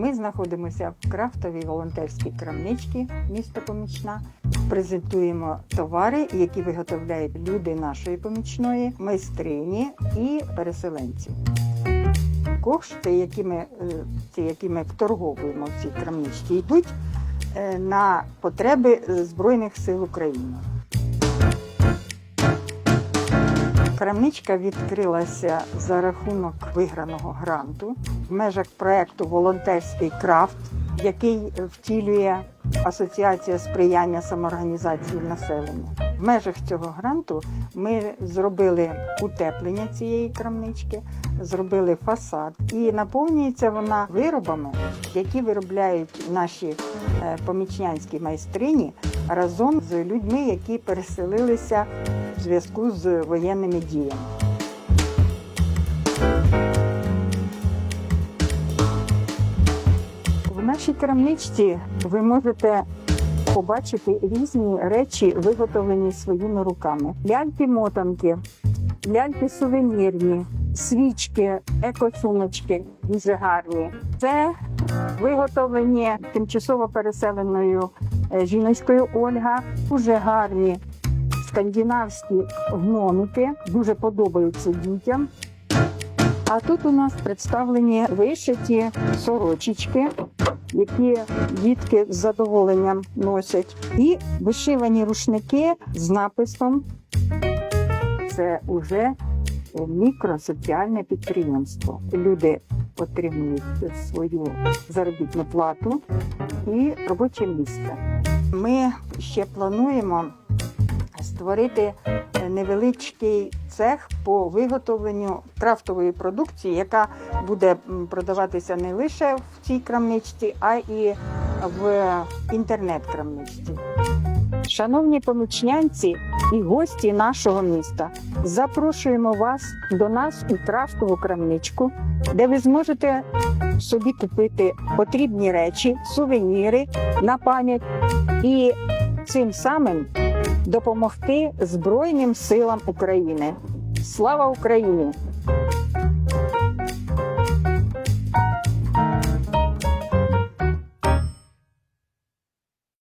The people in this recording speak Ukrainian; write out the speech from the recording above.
Ми знаходимося в крафтовій волонтерській крамничці міста Помічна. Презентуємо товари, які виготовляють люди нашої помічної, майстрині і переселенці. Кошти, які ми, е, ці, які ми вторговуємо в цій крамничці, йдуть е, на потреби Збройних сил України. Крамничка відкрилася за рахунок виграного гранту в межах проекту Волонтерський крафт, який втілює Асоціація сприяння самоорганізації населення. В межах цього гранту ми зробили утеплення цієї крамнички, зробили фасад, і наповнюється вона виробами, які виробляють наші е, помічнянські майстрині разом з людьми, які переселилися зв'язку з воєнними діями. В нашій крамничці ви можете побачити різні речі, виготовлені своїми руками: ляльки-мотанки, ляльки-сувенірні, свічки, екосумочки дуже гарні. Це виготовлені тимчасово переселеною е, жіночкою Ольга. Дуже гарні скандинавські гномики, дуже подобаються дітям. А тут у нас представлені вишиті сорочечки, які дітки з задоволенням носять, і вишивані рушники з написом. Це уже мікросоціальне підприємство. Люди отримують свою заробітну плату і робоче місце. Ми ще плануємо створити е, невеличкий цех по виготовленню крафтової продукції, яка буде продаватися не лише в цій крамничці, а і в інтернет-крамничці. Шановні помічнянці і гості нашого міста, запрошуємо вас до нас у крафтову крамничку, де ви зможете собі купити потрібні речі, сувеніри на пам'ять і цим самим допомогти Збройним силам України. Слава Україні!